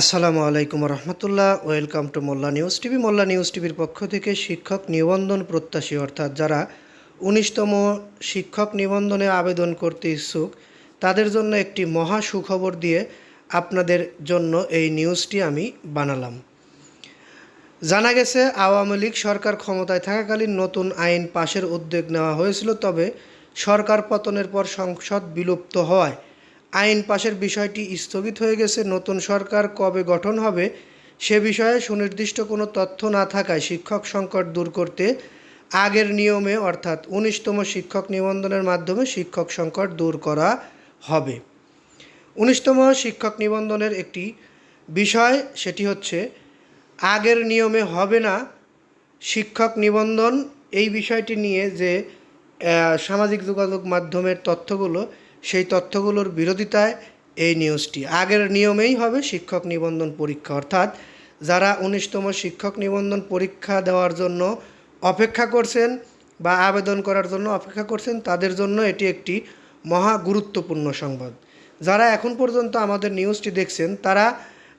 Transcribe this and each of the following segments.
আসসালামু আলাইকুম রহমতুল্লাহ। Welcome to Mollah news TV. Mollah news টিভির পক্ষ থেকে শিক্ষক নিবন্ধন প্রত্যাশী, অর্থাৎ যারা উনিশতম শিক্ষক নিবন্ধনে আবেদন করতে ইচ্ছুক, তাদের জন্য একটি মহা সুখবর দিয়ে আপনাদের জন্য এই নিউজটি আমি বানালাম। জানা গেছে, আওয়ামী লীগ সরকার ক্ষমতায় থাকাকালীন নতুন আইন পাশের উদ্যোগ নেওয়া হয়েছিল, তবে সরকার পতনের পর সংসদ বিলুপ্ত হওয়ায় আইন পাশের বিষয়টি স্থগিত হয়ে গেছে। নতুন সরকার কবে গঠন হবে সে বিষয়ে সুনির্দিষ্ট কোনো তথ্য না থাকায় শিক্ষক সংকট দূর করতে আগের নিয়মে, অর্থাৎ উনিশতম শিক্ষক নিবন্ধনের মাধ্যমে শিক্ষক সংকট দূর করা হবে। উনিশতম শিক্ষক নিবন্ধনের একটি বিষয় সেটি হচ্ছে, আগের নিয়মে হবে না শিক্ষক নিবন্ধন। এই বিষয়টি নিয়ে যে সামাজিক যোগাযোগ মাধ্যমের তথ্যগুলো সেই তথ্যগুলোর বিরোধিতায় এই নিউজটি। আগের নিয়মেই হবে শিক্ষক নিবন্ধন পরীক্ষা। অর্থাৎ যারা উনিশতম শিক্ষক নিবন্ধন পরীক্ষা দেওয়ার জন্য অপেক্ষা করছেন বা আবেদন করার জন্য অপেক্ষা করছেন, তাদের জন্য এটি একটি মহা গুরুত্বপূর্ণ সংবাদ। যারা এখন পর্যন্ত আমাদের নিউজটি দেখছেন, তারা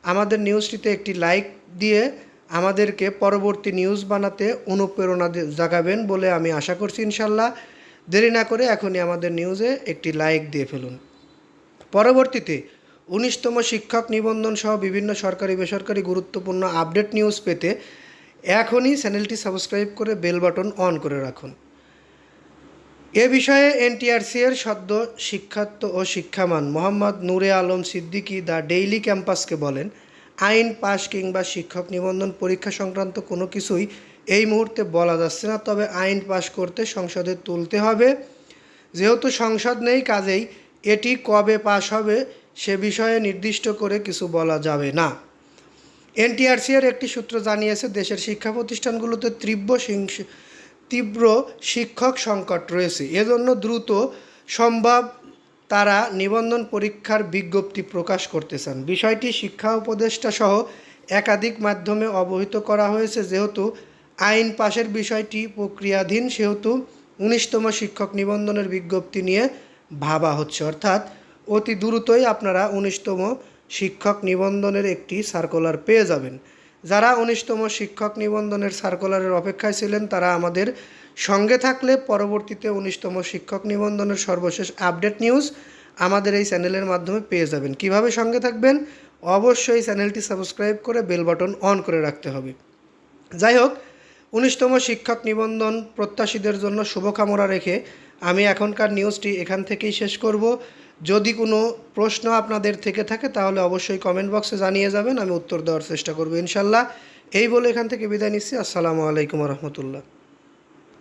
আমাদের নিউজটিতে একটি লাইক দিয়ে আমাদেরকে পরবর্তী নিউজ বানাতে অনুপ্রেরণা জাগাবেন বলে আমি আশা করছি ইনশাল্লাহ। দেরি না করে এখনই আমাদের নিউজে একটি লাইক দিয়ে ফেলুন। পরবর্তীতে উনিশতম শিক্ষক নিবন্ধন সহ বিভিন্ন সরকারি বেসরকারি গুরুত্বপূর্ণ আপডেট নিউজ পেতে এখনই চ্যানেলটি সাবস্ক্রাইব করে বেল বাটন অন করে রাখুন। এ বিষয়ে এনটিআরসি এর সদ্য শিক্ষার্থ ও শিক্ষামান মোহাম্মদ নূরে আলম সিদ্দিকী দ্য ডেইলি ক্যাম্পাসকে বলেন, আইন পাশ কিংবা শিক্ষক নিবন্ধন পরীক্ষা সংক্রান্ত কোনো কিছুই এই মুহূর্তে বলা যাচ্ছে না, তবে আইন পাশ করতে সংসদে তুলতে হবে। যেহেতু সংসদ নেই, কাজেই এটি কবে পাশ হবে সে বিষয়ে নির্দিষ্ট করে কিছু বলা যাবে না। এনটিআরসি এর একটি সূত্র জানিয়েছে, দেশের শিক্ষা প্রতিষ্ঠানগুলোতে তীব্র তীব্র শিক্ষক সংকট রয়েছে। এজন্য দ্রুত সম্ভব তারা নিবন্ধন পরীক্ষার বিজ্ঞপ্তি প্রকাশ করতে চান বিষয়টি শিক্ষা উপদেষ্টা সহ একাধিক মাধ্যমে অবহিত করা হয়েছে, যেহেতু আইন পাশের বিষয়টি প্রক্রিয়াধীন, সেহেতু উনিশতম শিক্ষক নিবন্ধনের বিজ্ঞপ্তি নিয়ে ভাবা হচ্ছে। অর্থাৎ অতি দ্রুতই আপনারা উনিশতম শিক্ষক নিবন্ধনের একটি সার্কুলার পেয়ে যাবেন। যারা উনিশতম শিক্ষক নিবন্ধনের সার্কুলারের অপেক্ষায় ছিলেন, তারা আমাদের সঙ্গে থাকলে পরবর্তীতে উনিশতম শিক্ষক নিবন্ধনের সর্বশেষ আপডেট নিউজ আমাদের এই চ্যানেলের মাধ্যমে পেয়ে যাবেন। কীভাবে সঙ্গে থাকবেন? অবশ্যই চ্যানেলটি সাবস্ক্রাইব করে বেল বাটন অন করে রাখতে হবে। যাই হোক উনিশতম শিক্ষক নিবন্ধন প্রত্যাশীদের জন্য শুভকামনা রেখে আমি এখনকার নিউজটি এখান থেকেই শেষ করব। যদি কোনো প্রশ্ন আপনাদের থেকে থাকে, তাহলে অবশ্যই কমেন্ট বক্সে জানিয়ে যাবেন, আমি উত্তর দেওয়ার চেষ্টা করব ইনশাল্লাহ। এই বলে এখান থেকে বিদায় নিচ্ছি। আসসালামু আলাইকুম রহমতুল্লাহ।